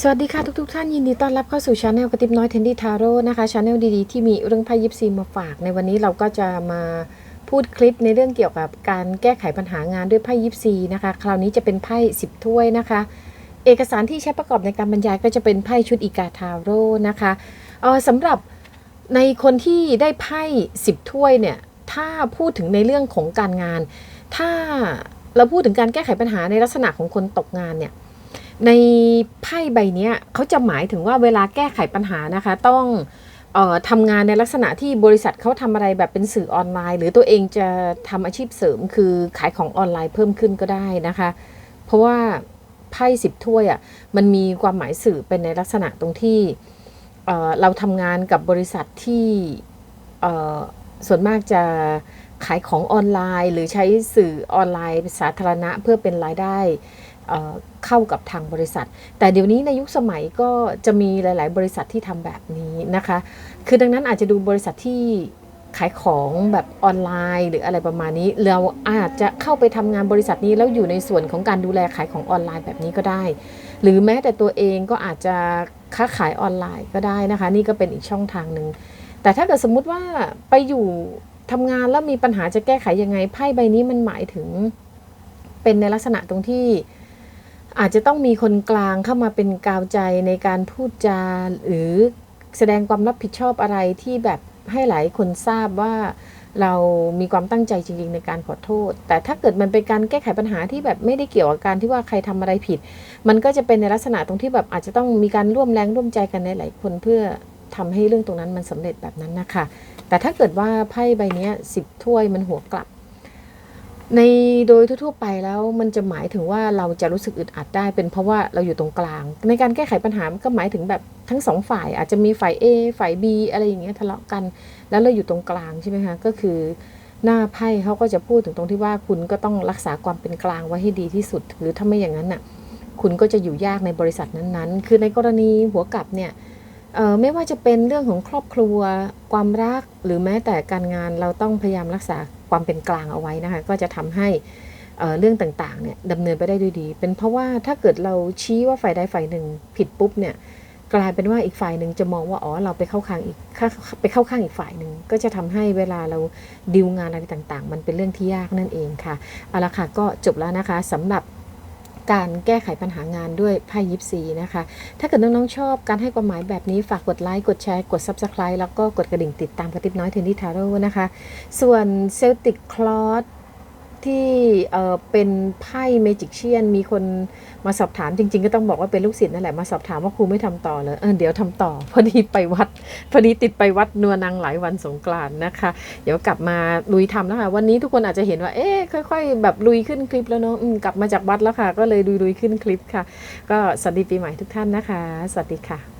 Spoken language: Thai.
สวัสดีค่ะทุกๆทท่านยินดีต้อนรับเข้าสู่ช anel กระติบน้อยเทนดี้ทาโร่นะคะช anel ดีๆ ที่มีเรื่องไพ่ยิปซีมาฝากในวันนี้เราก็จะมาพูดคลิปในเรื่องเกี่ยวกับการแก้ไขปัญหางานด้วยไพ่ยิปซีนะคะ คราวนี้จะเป็นไพ่10ถ้วยนะคะ เอกสารที่ใช้ประกอบในการบรรยายก็จะเป็นไพ่ชุดอีกาทาโร่นะคะเออสำหรับในคนที่ได้ไพ่10ถ้วยเนี่ยถ้าพูดถึงในเรื่องของการงาน ถ้าเราพูดถึงการแก้ไขปัญหาในลักษณะของคนตกงานเนี่ย ในไพ่ใบนี้เขาจะหมายถึงว่าเวลาแก้ไขปัญหานะคะ ต้องออทำงานในลักษณะที่บริษัทเขาทำอะไรแบบเป็นสื่อออนไลน์ หรือตัวเองจะทำอาชีพเสริมคือขายของออนไลน์เพิ่มขึ้นก็ได้นะคะ เพราะว่าไพ่สิบถ้วยอะ่ะมันมีความหมายสื่อเป็นในลักษณะตรงที่เเราทำงานกับบริษัทที่ส่วนมากจะขายของออนไลน์ หรือใช้สื่อออนไลน์สาธารณะเพื่อเป็นรายได้ เข้ากับทางบริษัท แต่เดี๋ยวนี้ในยุคสมัยก็จะมีหลาย ๆ บริษัทที่ทำแบบนี้นะคะ คือดังนั้นอาจจะดูบริษัทที่ขายของแบบออนไลน์หรืออะไรประมาณนี้ เราอาจจะเข้าไปทำงานบริษัทนี้แล้วอยู่ในส่วนของการดูแลขายของออนไลน์แบบนี้ก็ได้ หรือแม้แต่ตัวเองก็อาจจะค้าขายออนไลน์ก็ได้นะคะ นี่ก็เป็นอีกช่องทางหนึ่งแต่ถ้าเกิดสมมุติว่าไปอยู่ทำงานแล้วมีปัญหาจะแก้ไขยังไงไพ่ใบนี้มันหมายถึงเป็นในลักษณะตรงที่ อาจจะต้องมีคนกลางเข้ามาเป็นกาวใจในการพูดจาหรือแสดงความรับผิดชอบอะไรที่แบบให้หลายคนทราบว่าเรามีความตั้งใจจริงๆในการขอโทษ แต่ถ้าเกิดมันเป็นการแก้ไขปัญหาที่แบบไม่ได้เกี่ยวกับการที่ว่าใครทำอะไรผิด มันก็จะเป็นในลักษณะตรงที่แบบอาจจะต้องมีการร่วมแรงร่วมใจกันในหลายคนเพื่อทำให้เรื่องตรงนั้นมันสำเร็จแบบนั้นนะคะ แต่ถ้าเกิดว่าไพ่ใบนี้สิบถ้วยมันหัวกลับ ในโดยทั่วๆไปแล้วมันจะหมายถึงว่าเราจะรู้สึกอึดอัดได้ เป็นเพราะว่าเราอยู่ตรงกลาง ในการแก้ไขปัญหาก็หมายถึงแบบทั้งสองฝ่ายอาจจะมีฝ่าย A ฝ่าย B อะไรอย่างเงี้ยทะเลาะกัน แล้วเราอยู่ตรงกลางใช่ไหมคะก็คือหน้าไพ่เขาก็จะพูดถึงตรงที่ว่าคุณก็ต้องรักษาความเป็นกลางไว้ให้ดีที่สุด หรือถ้าไม่อย่างนั้นน่ะคุณก็จะอยู่ยากในบริษัทนั้นๆ คือในกรณีหัวกลับเนี่ย ไม่ว่าจะเป็นเรื่องของครอบครัว ความรักหรือแม้แต่การงานเราต้องพยายามรักษาความเป็นกลางเอาไว้นะคะก็จะทำให้เรื่องต่างๆเนี่ยดำเนินไปได้ด้วยดี เป็นเพราะว่าถ้าเกิดเราชี้ว่าฝ่ายใดฝ่ายหนึ่งผิดปุ๊บเนี่ยกลายเป็นว่าอีกฝ่ายหนึ่งจะมองว่าอ๋อเราไปเข้าข้างอีกไปเข้าข้างอีกฝ่ายหนึ่งก็จะทำให้เวลาเราดีลงานอะไรต่างๆ มันเป็นเรื่องที่ยากนั่นเองค่ะเอาละค่ะก็จบแล้วนะคะสำหรับ การแก้ไขปัญหางานด้วยไพ่ยิปซีนะคะ ถ้าเกิดน้องๆชอบการให้ความหมายแบบนี้ฝากกดไลค์ กดแชร์ กด Subscribe แล้วก็กดกระดิ่งติดตามกระติบน้อยเทนนิทาโร่นะคะ ส่วนเซลติกคลอส ที่เเป็นไพ่เมจิกเชียน มีคนมาสอบถามจริง ๆ ก็ต้องบอกว่าเป็นลูกศิษย์นั่นแหละมาสอบถามว่าครูไม่ทำต่อเลยเออเดี๋ยวทำต่อ พอดีไปวัด พอดีติดไปวัดนัวนางหลายวันสงกรานนะคะ เดี๋ยวกลับมาลุยทำแล้วค่ะ วันนี้ทุกคนอาจจะเห็นว่า เอ๊ะค่อย ๆ แบบลุยขึ้นคลิปแล้วเนาะกลับมาจากวัดแล้วค่ะ ก็เลยลุยๆขึ้นคลิปค่ะ ก็สวัสดีปีใหม่ทุกท่านนะคะ สวัสดีค่ะ